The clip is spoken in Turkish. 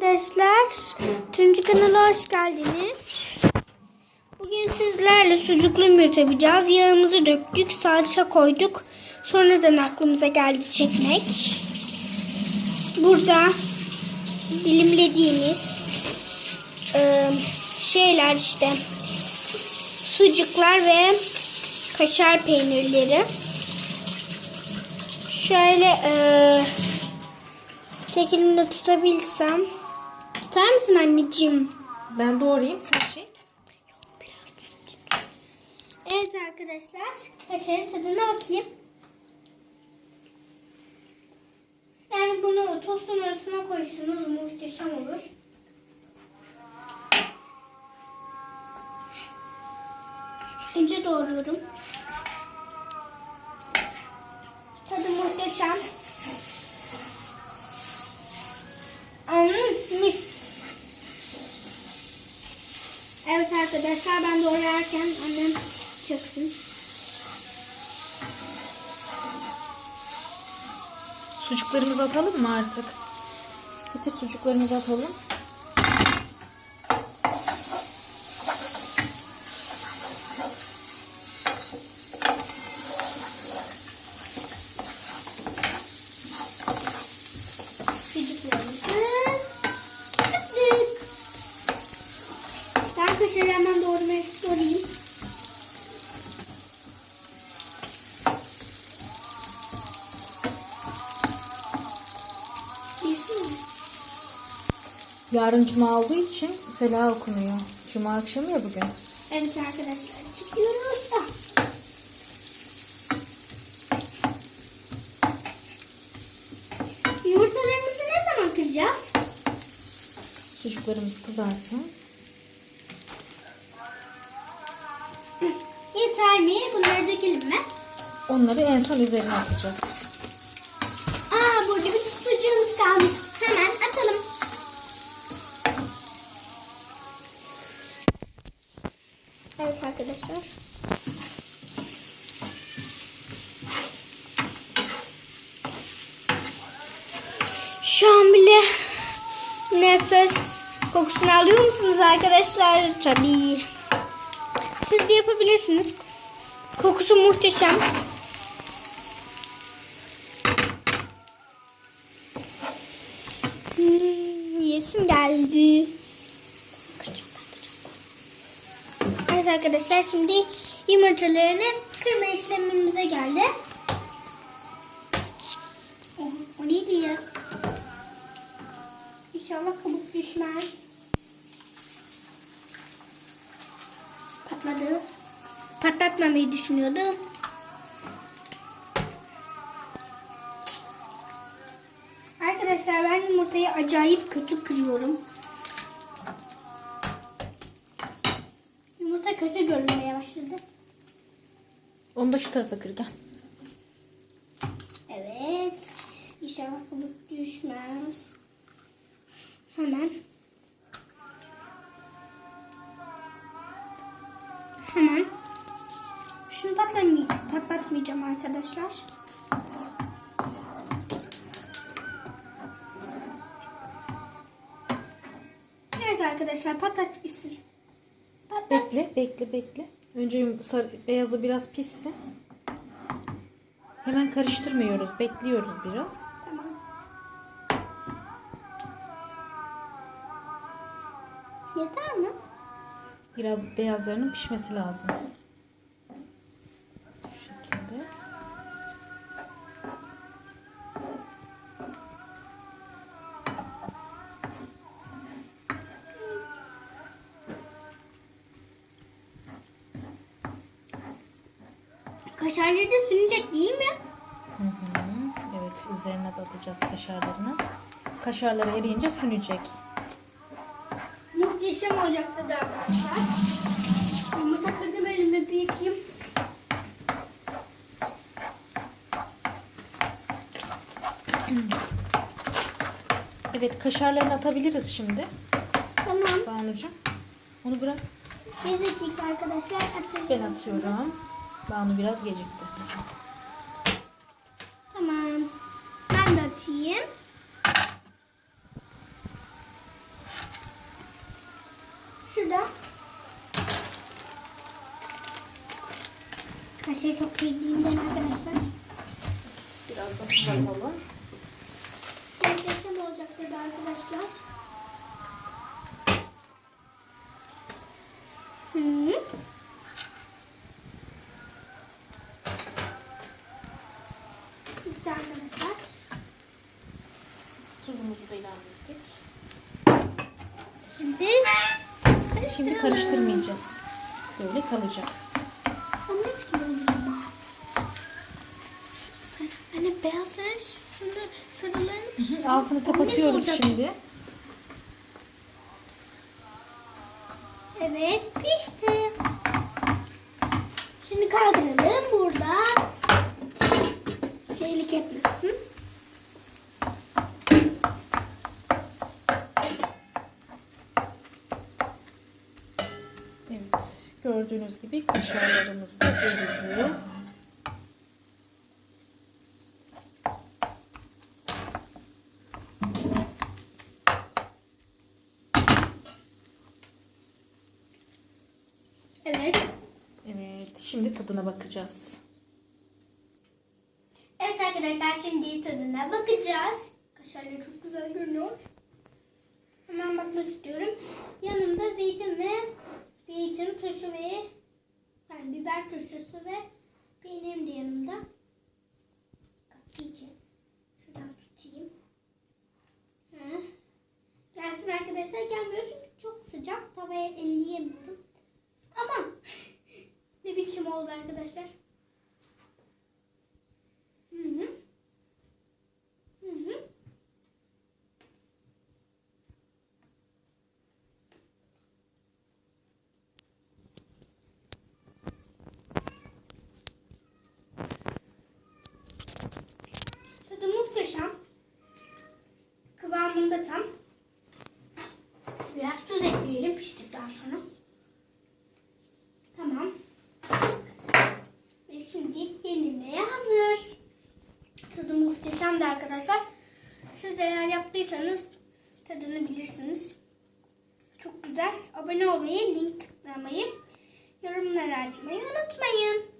arkadaşlar. Üçüncü kanala hoş geldiniz. Bugün sizlerle sucuklu yumurta yapacağız. Yağımızı döktük, salça koyduk. Sonradan aklımıza geldi çekmek. Burada dilimlediğimiz e, şeyler işte sucuklar ve kaşar peynirleri. Şöyle e, şeklimde tutabilsem. Tutar mısın anneciğim? Ben doğrayayım sen şey. Evet arkadaşlar. Kaşarın tadına bakayım. Yani bunu tostun arasına koysanız muhteşem olur. İnce doğruyorum. Arkadaşlar ben doğrarken annem çöksün. Sucuklarımızı atalım mı artık? Getir sucuklarımızı atalım. Çocuklarımızı yaptık. Ben kaşarı hemen doğramaya doğrayayım. Yesin mi? Yarın cuma olduğu için Sela okunuyor. Cuma akşamı ya bugün. Evet arkadaşlar çıkıyoruz da. Yumurtalarımızı ne zaman kıracağız? Sucuklarımız kızarsın. Yeter mi? Bunları dökelim mi? Onları en son üzerine atacağız. Aa burada bir sucuğumuz kalmış. Evet arkadaşlar. Şu an bile nefes kokusunu alıyor musunuz arkadaşlar? Tabii. Siz de yapabilirsiniz. Kokusu muhteşem. Hmm, yesim geldi. Arkadaşlar şimdi yumurtalarını kırma işlemimize geldi. O neydi ya? İnşallah kabuk düşmez. Patladı. Patlatmamayı düşünüyordum. Arkadaşlar ben yumurtayı acayip kötü kırıyorum. Yumurta kötü görünmeye başladı. Onu da şu tarafa kır gel. Evet. İnşallah kabuk düşmez. Hemen. Hemen. Şunu patlatmayacağım, patlatmayacağım arkadaşlar. Neyse arkadaşlar patlat gitsin. Patlat. Bekle, bekle, bekle. Önce beyazı biraz pişsin. Hemen karıştırmıyoruz. Bekliyoruz biraz. Tamam. Yeter mi? Biraz beyazlarının pişmesi lazım. Kaşarları da sünecek değil mi? Hı hı. Evet, üzerine de atacağız kaşarlarını. Kaşarları eriyince sünecek. Muhteşem olacaktı da arkadaşlar. Yumurta kırdım elime bir yıkayayım. Evet, kaşarlarını atabiliriz şimdi. Tamam. Banucuğum. Onu bırak. Bir dakika arkadaşlar açıyorum. Ben atıyorum. Banu biraz gecikti. Tamam. Ben de atayım. burada. Kaşığı çok sevdiğimden arkadaşlar. Biraz da atalım. Muhteşem olacak dedi arkadaşlar. Hı. Bitti arkadaşlar. Tuzumuzu da ilave ettik. Şimdi Şimdi karıştırmayacağız. Böyle kalacak. Omlet gibi olacak hani beyaz sarı şunu sarılarını Altını Omlet kapatıyoruz şimdi. Evet pişti. Şimdi kaldıralım burada. Şeylik etmesin. Evet. Gördüğünüz gibi kaşarlarımız da eridi. Evet. Evet. Şimdi tadına bakacağız. Evet arkadaşlar şimdi tadına bakacağız. Kaşarları çok güzel görünüyor. Hemen bakmak istiyorum. Yanımda zeytin ve zeytin turşu ve yani biber turşusu ve peynirim de yanımda. Katlayacağım. Şuradan tutayım. Hı. Gelsin arkadaşlar gelmiyor çünkü çok sıcak. Tavaya elleyemiyorum. Aman ne biçim oldu arkadaşlar. Hı hı. Hı hı. Tadı muhteşem. Kıvamında tam. Biraz tuz ekleyelim piştikten sonra. Tamam. Ve şimdi yenilmeye hazır. Tadı muhteşemdi arkadaşlar. Siz de eğer yaptıysanız tadını bilirsiniz. Çok güzel. Abone olmayı, link tıklamayı, yorumlar açmayı unutmayın.